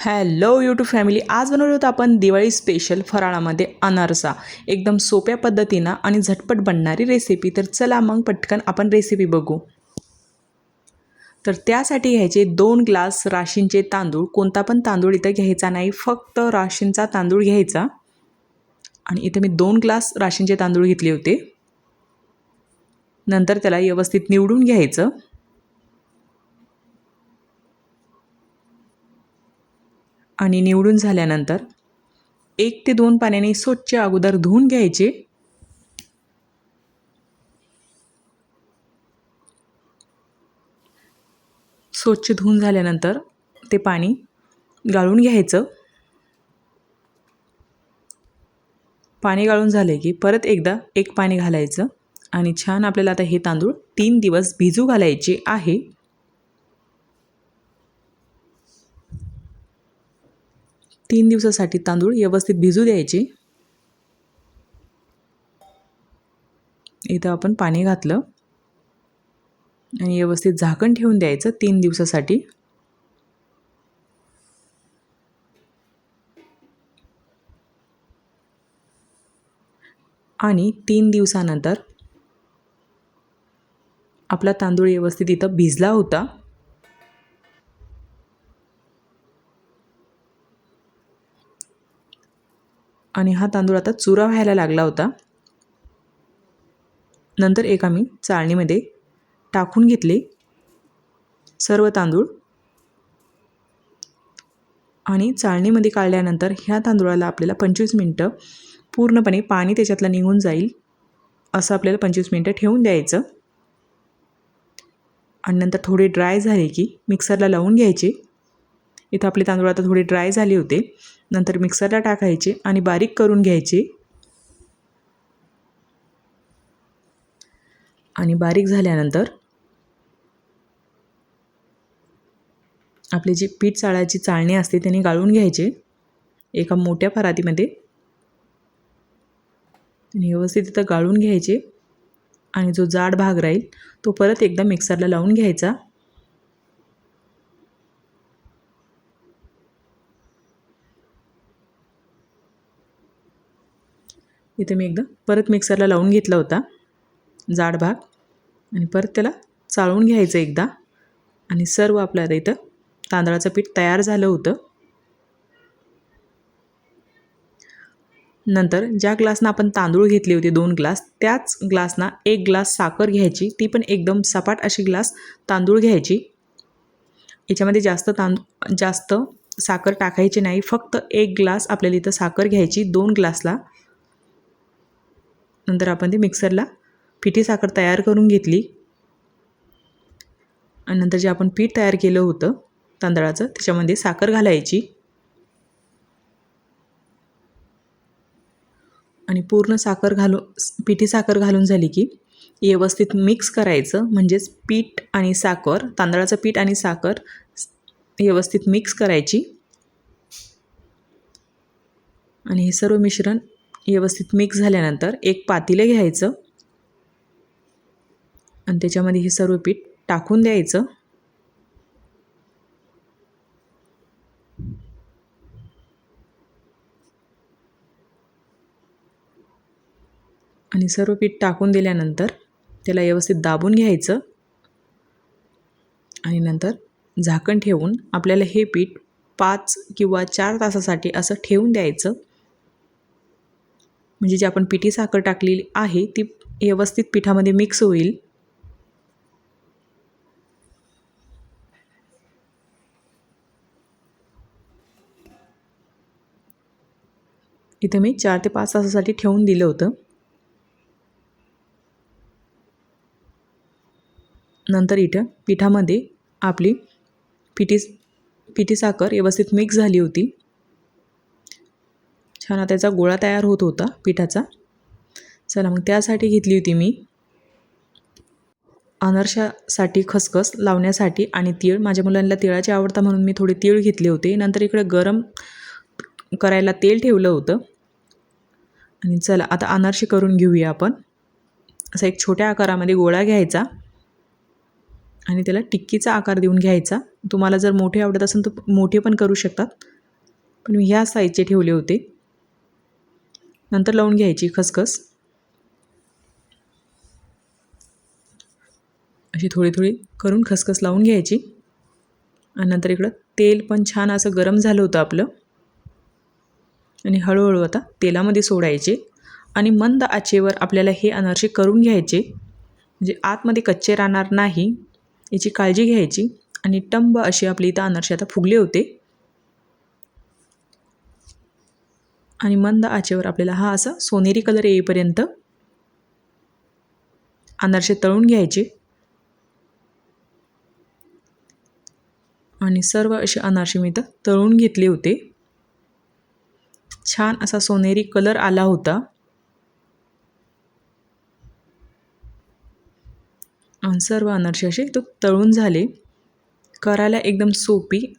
Hello YouTube family आज बनवलं होतं आपण दिवाळी स्पेशल फराळामध्ये अनारसा. एकदम सोप्या पद्धतीनं आणि झटपट बनणारी रेसिपी तर चला मग पटकन आपण रेसिपी बघू. तर त्यासाठी घ्यायचे दोन ग्लास राशींचे तांदूळ. कोणता पण तांदूळ इथं घ्यायचा नाही. फक्त राशींचा तांदूळ घ्यायचा. आणि इथं मी दोन ग्लास राशींचे तांदूळ घेतले होते. नंतर त्याला व्यवस्थित निवडून घ्यायचं. आणि निवडून झाल्यानंतर एक ते दोन पाण्याने स्वच्छ अगोदर धुवून घ्यायचे. स्वच्छ धुवून झाल्यानंतर ते पाणी गाळून घ्यायचं. पाणी गाळून झाले की परत एकदा एक पाणी घालायचं आणि छान आपल्याला आता हे तांदूळ तीन दिवस भिजू घालायचे आहे. तीन दिवसासाठी तांदूळ व्यवस्थित भिजू द्यायचे. इथं आपण पाणी घातलं. आणि व्यवस्थित झाकण ठेवून द्यायचं तीन दिवसासाठी. आणि तीन दिवसानंतर आपला तांदूळ व्यवस्थित इथं भिजला होता. आणि हा तांदूळ आता चुरा व्हायला लागला होता. नंतर एक आम्ही चाळणीमध्ये टाकून घेतले सर्व तांदूळ. आणि चाळणीमध्ये काढल्यानंतर ह्या तांदूळाला आपल्याला पंचवीस मिनटं पूर्णपणे पाणी त्याच्यातलं निघून जाईल असं आपल्याला पंचवीस मिनटं ठेवून द्यायचं. आणि नंतर थोडे ड्राय झाले की मिक्सरला लावून घ्यायचे. इथं आपले तांदूळ आता थोडे ड्राय झाले होते. नंतर मिक्सरला टाकायचे आणि बारीक करून घ्यायचे. आणि बारीक झाल्यानंतर आपली जी पीठ चाळायची चाळणी असते त्याने गाळून घ्यायचे एका मोठ्या परातीमध्ये. आणि व्यवस्थित तिथं गाळून घ्यायचे आणि जो जाड भाग राहील तो परत एकदा मिक्सरला लावून घ्यायचा. इथे मी एकदा परत मिक्सरला लावून घेतला होता. जाड भाग. आणि परत त्याला चाळून घ्यायचं एकदा. आणि सर्व आपल्याला इथं तांदळाचं पीठ तयार झालं होतं. नंतर ज्या ग्लासनं आपण तांदूळ घेतले होते दोन ग्लास त्याच ग्लासना एक ग्लास साखर घ्यायची. ती पण एकदम सपाट अशी ग्लास तांदूळ घ्यायची. याच्यामध्ये जास्त तांदू जास्त साखर टाकायची नाही. फक्त एक ग्लास आपल्याला इथं साखर घ्यायची दोन ग्लासला नंतर आपण ते मिक्सरला पिठी साखर तयार करून घेतली. आणि नंतर जे आपण पीठ तयार केलं होतं तांदळाचं त्याच्यामध्ये साखर घालायची. आणि पूर्ण साखर घालून पिठी साखर घालून झाली की व्यवस्थित मिक्स करायचं. म्हणजेच पीठ आणि साखर तांदळाचं पीठ आणि साखर व्यवस्थित मिक्स करायची. आणि हे सर्व मिश्रण व्यवस्थित मिक्स झाल्यानंतर एक पातेलं घ्यायचं. आणि त्याच्यामध्ये हे सर्व पीठ टाकून द्यायचं. आणि सर्व पीठ टाकून दिल्यानंतर त्याला व्यवस्थित दाबून घ्यायचं. आणि नंतर झाकण ठेवून आपल्याला हे पीठ पाच किंवा चार तासासाठी असं ठेवून द्यायचं. म्हणजे जी आपण पिठी साखर टाकलेली आहे ती व्यवस्थित पिठामध्ये मिक्स होईल. इथं मी चार ते पाच तासासाठी ठेवून दिलं होतं. नंतर इथं पिठामध्ये आपली पिठी पिठी साखर व्यवस्थित मिक्स झाली होती. छान त्याचा गोळा तयार होत होता पिठाचा. चला मग त्यासाठी घेतली होती मी. अनारशासाठी खसखस लावण्यासाठी आणि तीळ. माझ्या मुलांना तिळाची आवडता म्हणून मी थोडे तीळ घेतले होते. नंतर इकडे गरम करायला तेल ठेवलं होतं. आणि चला आता अनारशी करून घेऊया आपण. असा एक छोट्या आकारामध्ये गोळा घ्यायचा. आणि त्याला टिक्कीचा आकार देऊन घ्यायचा. तुम्हाला जर मोठे आवडत असेल तर मोठे पण करू शकतात. पण मी ह्या साईजचे ठेवले होते. नंतर लावून घ्यायची खसखस. अशी थोडी थोडी करून खसखस लावून घ्यायची. आणि नंतर इकडं तेल पण छान असं गरम झालं होतं आपलं. आणि हळूहळू आता तेलामध्ये सोडायचे. आणि मंद आचेवर आपल्याला हे अनारसे करून घ्यायचे. म्हणजे आतमध्ये कच्चे राहणार नाही याची काळजी घ्यायची. आणि टंब असे आपले इथं अनारसे आता फुगले होते. आणि मंद आचेवर आपल्याला हा असा सोनेरी कलर येईपर्यंत अनारसे तळून घ्यायचे. आणि सर्व असे अनारसे मी इथं तळून घेतले होते. छान असा सोनेरी कलर आला होता. आणि सर्व अनारसे असे तो तळून झाले. करायला एकदम सोपी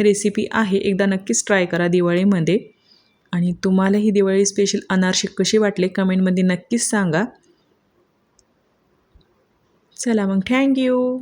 रेसिपी आहे एकदा नक्कीच ट्राय करा दिवाळीमध्ये. आणि तुम्हाला ही दिवाळी स्पेशल अनारसे कसे वाटले कमेंटमध्ये नक्कीच सांगा. चला मग थँक्यू